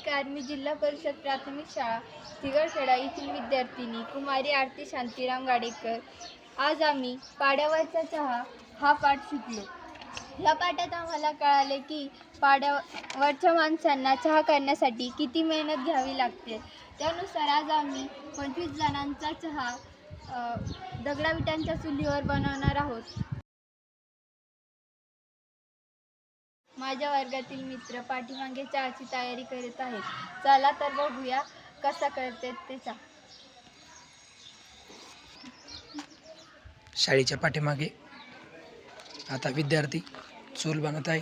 नमस्कार. मी जिल्हा परिषद प्राथमिक शाळा तिगरखेडा येथील विद्यार्थिनी कुमारी आरती शांतीराम गाडेकर. आज आम्ही पाड्यावरचा चहा हा पाठ शिकलो या पाठात आम्हाला कळाले की पाड्यावरच्या माणसांना चहा करण्यासाठी किती मेहनत घ्यावी लागते. त्यानुसार आज आम्ही पंचवीस जणांचा चहा दगडाविटांच्या चुलीवर बनवणार आहोत. माझ्या वर्गातील मित्र पाठीमागे चहाची तयारी करीत आहेत. चला तर बघूया कसा करते ते शाळेच्या पाठीमागे आता विद्यार्थी चूल बनवत आहे.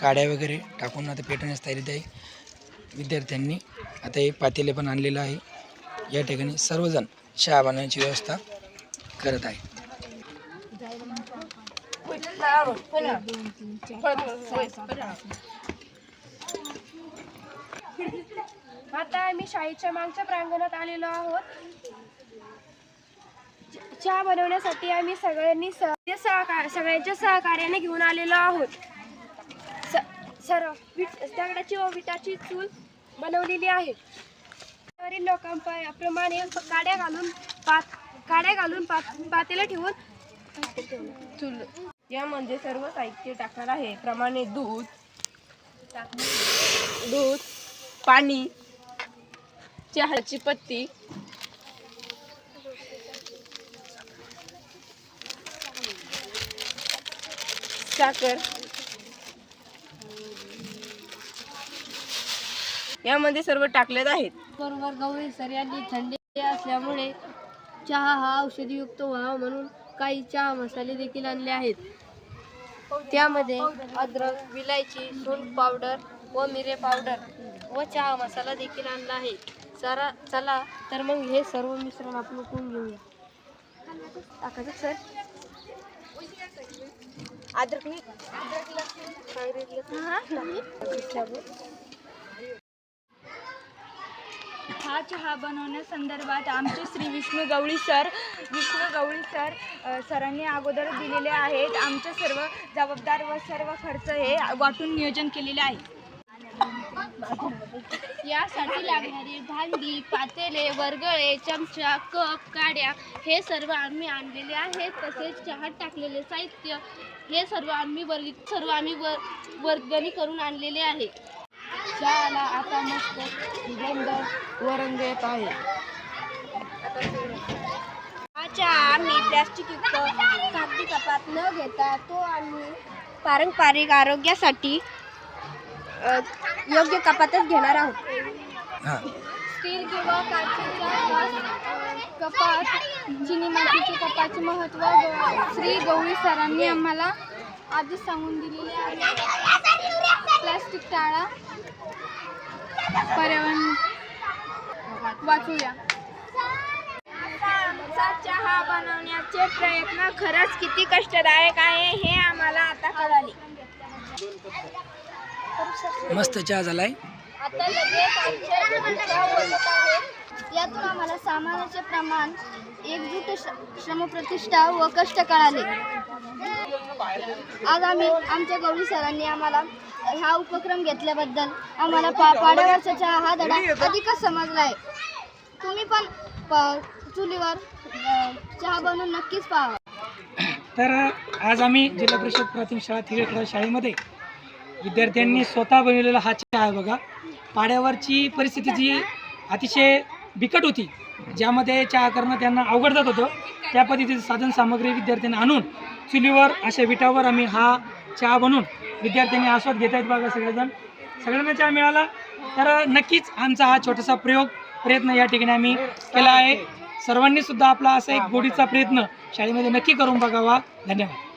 काड्या वगैरे टाकून आता पेटवण्यास तयारीत आहे. विद्यार्थ्यांनी आता हे पातेले पण आणलेलं आहे. या ठिकाणी सर्वजण चहा बनवण्याची व्यवस्था करत आहे आता आम्ही शाळेच्या मागच्या प्रांगणात आलेलो आहोत. च- चहा बनवण्यासाठी आम्ही सगळ्यांनी सहकार सगळ्यांच्या सहकार्याने घेऊन आलेलो आहोत. स- सर्व दगडाची व विटाची चूल बनवलेली आहे. वरील लोकांप्रमाणे काड्या घालून पात काड्या घालून पात पातेला ठेवून चूल यामध्ये म्हणजे सर्व साहित्य टाकणार आहे. प्रमाणे दूध दूध पाणी चहाची पत्ती साखर. यामध्ये सर्व टाकलेत आहेत. बरोबर गवळी सर यांनी थंडी असल्यामुळे चहा हा औषधीयुक्त व्हावा म्हणून काही चहा मसाले देखील आणले आहेत. त्यामध्ये अद्रक विलायची सूंठ पावडर व मिरे पावडर व चहा मसाला देखील आणला आहे. चला चला तर मग हे सर्व मिश्रण आपण उकळून घेऊया. सर? अद्रक मी हा चहा बनवण्यासंदर्भात आमचे श्री विष्णू गवळी सर विष्णू गवळी सर सरांनी अगोदर दिलेले आहेत. आमचे सर्व जबाबदार व सर्व खर्च हे वाटून नियोजन केलेले आहे. यासाठी लागणारी भांडी पातेले वरगळे चमचा कप काड्या हे सर्व आम्ही आणलेले आहेत. तसेच चहात टाकलेले साहित्य हे सर्व आम्ही वर्ग सर्व आम्ही वर वर्गणी करून आणलेले आहे. चहाला आता मस्त सुगंध व रंग येत आहे. चहा आम्ही प्लॅस्टिक युक्त कागदी कपात न घेता तो आम्ही पारंपरिक आरोग्यासाठी अ, योग्य कपातच घेणार आहोत. हां. स्टील किंवा काचेच्या अ, कपात चिनी मातीच्या कपाचे महत्त्व ग- श्री गौरी सरांनी आम्हाला आधीच सांगून दिलेले आहे. प्लास्टिक टाळा पर्यावरण वाचूया. चहा बनवण्याचे प्रयत्न खरंच किती कष्टदायक आहे हे आम्हाला आता कळाले. मस्त चहा झालाय. आता. यातून आम्हाला सामानाचे प्रमाण एकजूट श- श्रमप्रतिष्ठा व कष्ट कळाले. आज आम्ही आमच्या गौरी सरांनी आम्हाला हा उपक्रम घेतल्याबद्दल आम्हाला पा पाड्यावरचा चहा हा धडा अधिकच समजला आहे तुम्ही पण प- चुलीवर चहा बनवून नक्कीच पाहा. तर आज आम्ही जिल्हा परिषद प्राथमिक शाळा थिरेकडा शाळेमध्ये विद्यार्थ्यांनी स्वतः बनवलेला हा चहा आहे बघा. पाड्यावरची परिस्थिती जी अतिशय बिकट होती. ज्यामध्ये चहा करणं त्यांना अवघड जात होतं. त्या पद्धतीचं साधन सामग्री विद्यार्थ्यांनी आणून चुलीवर अशा विटावर आम्ही हा चहा बनवून विद्यार्थ्यांनी आस्वाद घेत आहेत बघा सगळेजण. सगळ्यांना चहा मिळाला. तर नक्कीच आमचा हा छोटासा प्रयोग प्रयत्न या ठिकाणी आम्ही केला आहे. सर्वांनीसुद्धा आपला असा एक गोडीचा प्रयत्न शाळेमध्ये नक्की करून बघावा. धन्यवाद.